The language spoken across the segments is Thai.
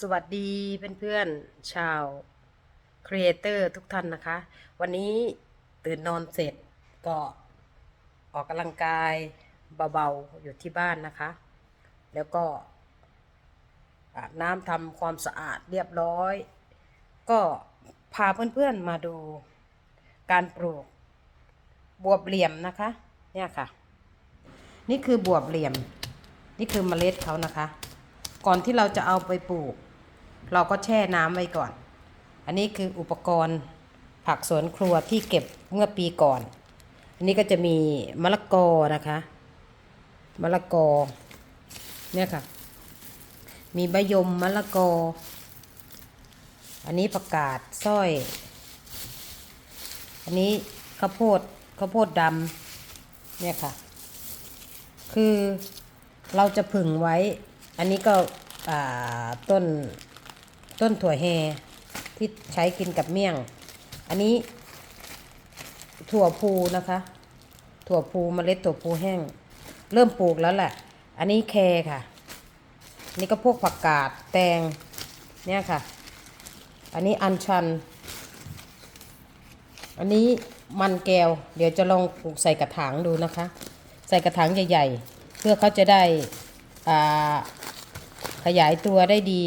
สวัสดีเพื่อนๆชาวครีเอเตอร์ทุกท่านนะคะ วันนี้ตื่นนอนเสร็จก็ออกกำลังกายเบาๆอยู่ที่บ้านนะคะ แล้วก็อาบน้ำทำความสะอาดเรียบร้อย ก็พาเพื่อนๆมาดูการปลูกบวบเหลี่ยมนะคะ เนี่ยค่ะ นี่คือบวบเหลี่ยม นี่คือเมล็ดเขานะคะ ก่อนที่เราจะเอาไปปลูก เราก็แช่น้ำไว้ก่อน อันนี้คืออุปกรณ์ผักสวนครัวที่เก็บเมื่อปีก่อน อันนี้ก็จะมีมะละกอนะคะมะละกอเนี่ยค่ะ มีใบยมมะละกอ อันนี้ประกาศสร้อย อันนี้ข้าวโพดข้าวโพดดำเนี่ยค่ะ คือเราจะผึ่งไว้ อันนี้ก็ ต้นต้นถั่วแฮที่ใช้กินกับเมี่ยง อันนี้ ถั่วพูนะคะ ถั่วพูเมล็ดถั่วพูแห้ง เริ่มปลูกแล้วแหละ อันนี้แครค่ะนนี้ก็พวกผักกาดแตงเนี่ยค่ะ อันนี้อัญชัน อันนี้มันแก้ว เดี๋ยวจะลองปลูกใส่กระถางดูนะคะ ใส่กระถางใหญ่ ๆ เพื่อเขาจะได้อ่า ขยายตัวได้ดี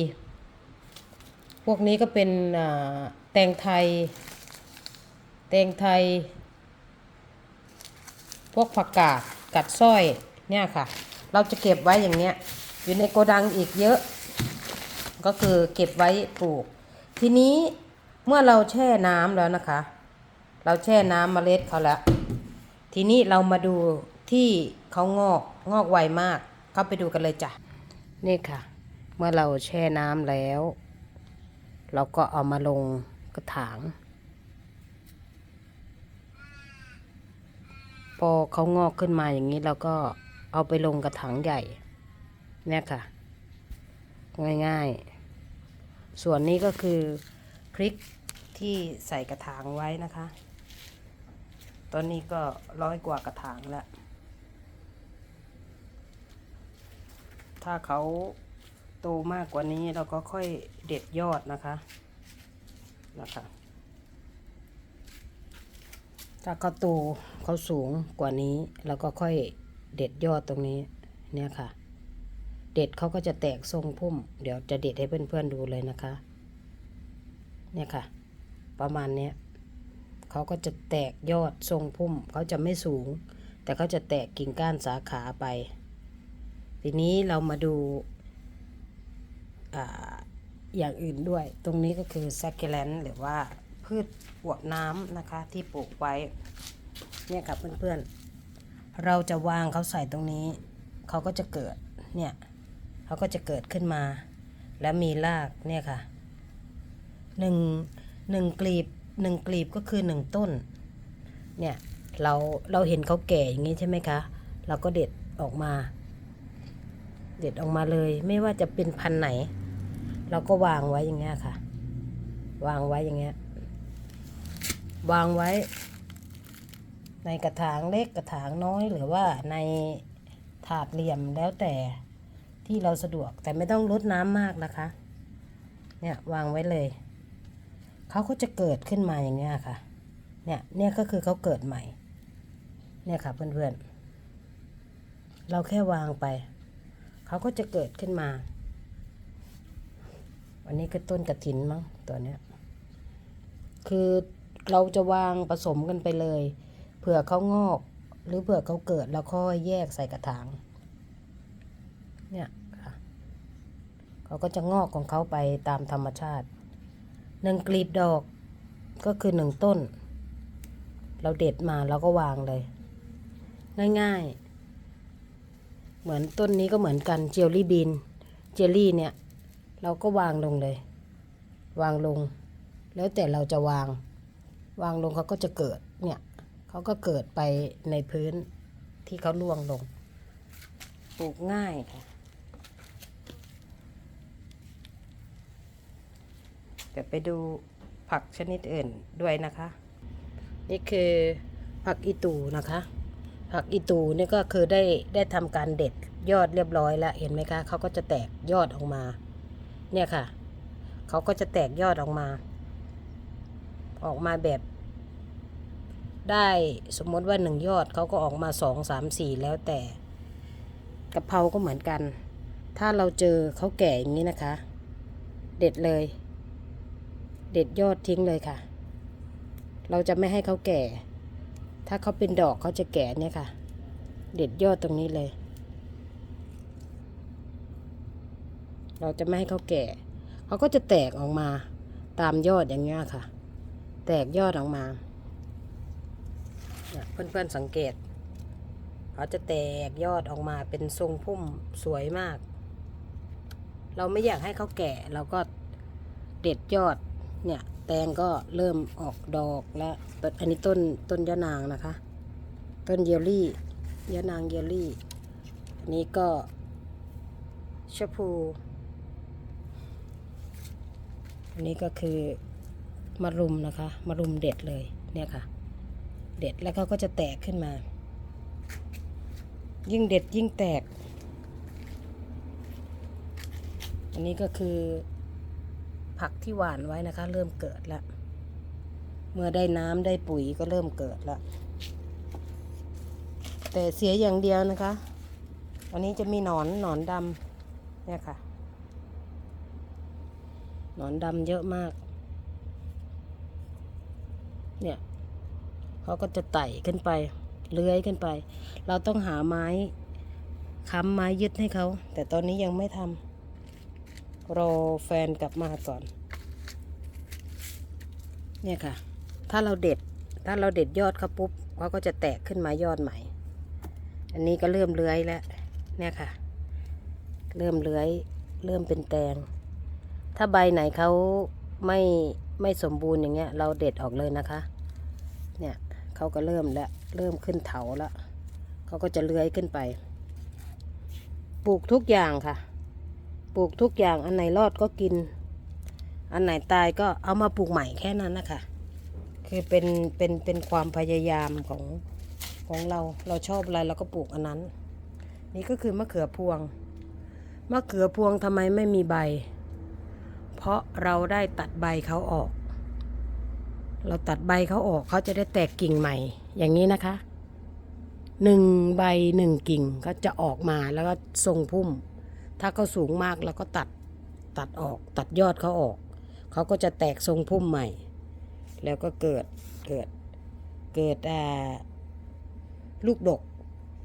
พวกนี้ก็เป็นแตงไทย แตงไทย พวกผักกาดกัดสร้อยเนี่ยค่ะ เราจะเก็บไว้อย่างเนี้ย อยู่ในโกดังอีกเยอะ ก็คือเก็บไว้ปลูก ทีนี้เมื่อเราแช่น้ำแล้วนะคะ เราแช่น้ำเมล็ดเขาแล้ว ทีนี้เรามาดูที่เขางอกงอกไวมาก เข้าไปดูกันเลยจ้ะ นี่ค่ะ เมื่อเราแช่น้ำแล้ว เราก็เอามาลงกระถาง พอเขางอกขึ้นมาอย่างนี้เราก็เอาไปลงกระถางใหญ่ เนี่ยค่ะ ง่ายๆ ส่วนนี้ก็คือพริกที่ใส่กระถางไว้นะคะ ตอนนี้ก็ร้อยกว่ากระถางแล้ว ถ้าเขา ตมากกว่านี้เราก็ค่อยเด็ดยอดนะคะนะคะถ้าเขาโตเขาสูงกว่านี้เราก็ค่อยเด็ดยอดตรงนี้เนี่ยค่ะ เด็ดเขาก็จะแตกทรงพุ่ม เดี๋ยวจะเด็ดให้เพื่อนๆดูเลยนะคะ เนี่ยค่ะ ประมาณเนี้ยเขาก็จะแตกยอดทรงพุ่มเขาจะไม่สูง แต่เขาจะแตกกิ่งก้านสาขาไป ทีนี้เรามาดู อย่างอื่นด้วย ตรงนี้ก็คือแซกเกแลนหรือว่าพืชปวกน้ำนะคะที่ปลูกไว้เนี่ยครับเพื่อนๆ เราจะวางเขาใส่ตรงนี้ เขาก็จะเกิดเนี่ยเขาก็จะเกิดขึ้นมา แล้วมีรากเนี่ยค่ะหนึ่งหนึ่งกลีบหนึ่งกลีบก็คือหนึ่งต้นเนี่ยเราเราเห็นเขาแก่อย่างนี้ใช่ไหมคะ เราก็เด็ดออกมา เด็ดออกมาเลย ไม่ว่าจะเป็นพันไหน เราก็วางไว้อย่างเงี้ยค่ะ วางไว้อย่างเงี้ย วางไว้ ในกระถางเล็กกระถางน้อยหรือว่าในถาดเหลี่ยมแล้วแต่ที่เราสะดวกแต่ไม่ต้องลดน้ำมากนะคะ เนี่ยวางไว้เลย เขาก็จะเกิดขึ้นมาอย่างเงี้ยค่ะ เนี่ยเนี่ยก็คือเขาเกิดใหม่ เนี่ยค่ะเพื่อนๆ เราแค่วางไป เขาก็จะเกิดขึ้นมา อันนี้คือต้นกระถินมั้งตัวเนี้ย คือเราจะวางผสมกันไปเลย เผื่อเขางอก หรือเผื่อเขาเกิดแล้วค่อยแยกใส่กระถาง เนี่ยค่ะเขาก็จะงอกของเขาไปตามธรรมชาติหนึ่งกลีบดอกก็คือหนึ่งต้น เราเด็ดมาเราก็วางเลย ง่ายๆ เหมือนต้นนี้ก็เหมือนกันเจลลี่บีนเจลลี่เนี่ย เราก็วางลงเลย วางลง แล้วแต่เราจะวาง วางลงเขาก็จะเกิดเนี่ยเขาก็เกิดไปในพื้นที่เขาล่วงลงปลูกง่ายค่ะเดี๋ยวไปดูผักชนิดอื่นด้วยนะคะ นี่คือผักอีตูนะคะ ผักอีตูนี่ก็คือได้ได้ทำการเด็ดยอดเรียบร้อยแล้วเห็นไหมคะเขาก็จะแตกยอดออกมา เนี่ยค่ะเขาก็จะแตกยอดออกมา ออกมาแบบ ได้สมมติว่าหนึ่งยอดเขาก็ออกมาสองสามสี่แล้วแต่กะเพราก็เหมือนกัน ถ้าเราเจอเขาแก่อย่างนี้นะคะ เด็ดเลย เด็ดยอดทิ้งเลยค่ะ เราจะไม่ให้เขาแก่ ถ้าเขาเป็นดอกเขาจะแก่เนี่ยค่ะ เด็ดยอดตรงนี้เลย เราจะไม่ให้เขาแก่ เขาก็จะแตกออกมาตามยอดอย่างเงี้ยค่ะ แตกยอดออกมา เพื่อนๆสังเกต เขาจะแตกยอดออกมาเป็นทรงพุ่มสวยมาก เราไม่อยากให้เขาแก่เราก็เด็ดยอดเนี่ย แตงก็เริ่มออกดอกแล้วต้นอันนี้ต้นต้นยะนางนะคะ ต้นเยลลี่ยะนางเยลลี่ อันนี้ก็ชพู อันนี้ก็คือมะรุมนะคะมะรุมเด็ดเลยเนี่ยค่ะ เด็ดแล้วเขาก็จะแตกขึ้นมา ยิ่งเด็ดยิ่งแตก อันนี้ก็คือ ผักที่หวานไว้นะคะ เริ่มเกิดแล้วเมื่อได้น้ำได้ปุ๋ยก็เริ่มเกิดแล้วแต่เสียอย่างเดียวนะคะอันนี้จะมีหนอนหนอนดำเนี่ยค่ะ หนอนดำเยอะมาก เนี่ยเขาก็จะไต่ขึ้นไปเลื้อยขึ้นไป เราต้องหาไม้ค้ำไม้ยึดให้เขา แต่ตอนนี้ยังไม่ทำ รอแฟนกลับมาก่อน เนี่ยค่ะ ถ้าเราเด็ด ถ้าเราเด็ดยอดเขาปุ๊บเขาก็จะแตกขึ้นมายอดใหม่ อันนี้ก็เริ่มเลื้อยแล้ว เนี่ยค่ะ เริ่มเลื้อย เริ่มเป็นแตง ถ้าใบไหนเขาไม่ไม่สมบูรณ์อย่างเงี้ย เราเด็ดออกเลยนะคะ เนี่ยเขาก็เริ่มแล้วเริ่มขึ้นเถาแล้วเขาก็จะเลื้อยขึ้นไป ปลูกทุกอย่างค่ะ ปลูกทุกอย่างอันไหนรอดก็กิน อันไหนตายก็เอามาปลูกใหม่แค่นั้นนะคะคือเป็นเป็นเป็นความพยายามของของเราเราชอบอะไรเราก็ปลูกอันนั้น นี่ก็คือมะเขือพวงมะเขือพวงทำไมไม่มีใบ เพราะเราได้ตัดใบเขาออก เราตัดใบเขาออกเขาจะได้แตกกิ่งใหม่ อย่างนี้นะคะหนึ่งใบหนึ่งกิ่งก็จะออกมาแล้วก็ทรงพุ่ม ถ้าเขาสูงมากเราก็ตัดตัดออกตัดยอดเขาออก เขาก็จะแตกทรงพุ่มใหม่ แล้วก็เกิดเกิดเกิดอ่าลูกดก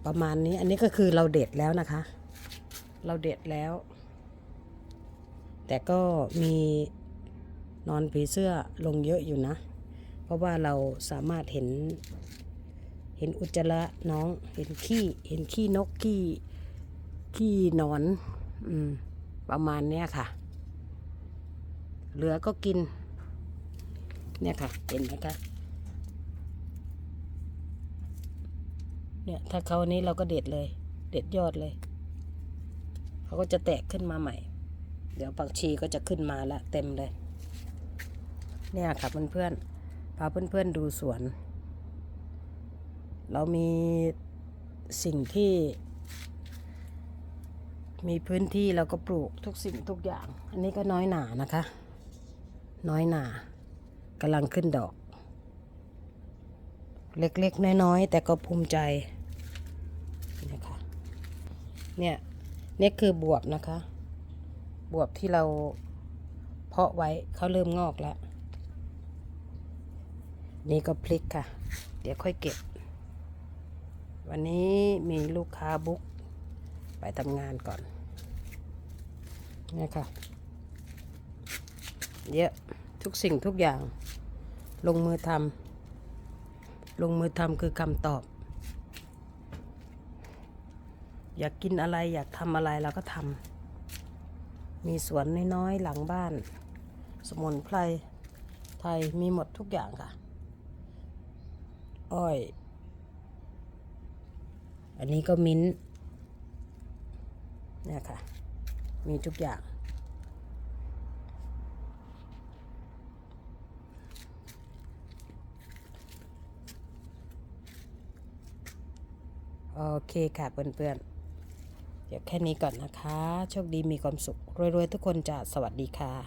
ประมาณนี้ อันนี้ก็คือเราเด็ดแล้วนะคะ เราเด็ดแล้ว แต่ก็มีนอนผีเสื้อลงเยอะอยู่นะ เพราะว่าเราสามารถเห็นเห็นอุจจาระน้องเห็นขี้เห็นขี้นกขี้ขี้นอน อืม ประมาณเนี้ยค่ะ เหลือก็กิน เนี่ยค่ะ เห็นไหมคะ เนี่ย ถ้าเขาอันนี้เราก็เด็ดเลย เด็ดยอดเลย เขาก็จะแตกขึ้นมาใหม่ เดี๋ยวผักชีก็จะขึ้นมาละเต็มเลย เนี่ยค่ะเพื่อนๆ พาเพื่อนๆดูสวน เรามีสิ่งที่ มีพื้นที่เราก็ปลูกทุกสิ่งทุกอย่าง อันนี้ก็น้อยหนานะคะ น้อยหนากำลังขึ้นดอก เล็กๆ น้อยๆ แต่ก็ภูมิใจเนี่ยค่ะเนี่ยนี่คือบวบนะคะ บวบที่เราเพาะไว้เขาเริ่มงอกแล้ว นี่ก็พลิกค่ะ เดี๋ยวค่อยเก็บ วันนี้มีลูกค้าบุ๊ก ไปทำงานก่อนนี่ค่ะ เยอะทุกสิ่งทุกอย่าง ลงมือทำลงมือทำคือคำตอบ อยากกินอะไรอยากทำอะไรเราก็ทำมีสวนน้อยๆหลังบ้าน สมุนไพรไทยมีหมดทุกอย่างค่ะ อ้อย อันนี้ก็มิ้นท์ เนี่ยค่ะ มีทุกอย่าง โอเคค่ะเพื่อนๆ เดี๋ยวแค่นี้ก่อนนะคะ โชคดีมีความสุข รวย ๆ ทุกคนจะสวัสดีค่ะ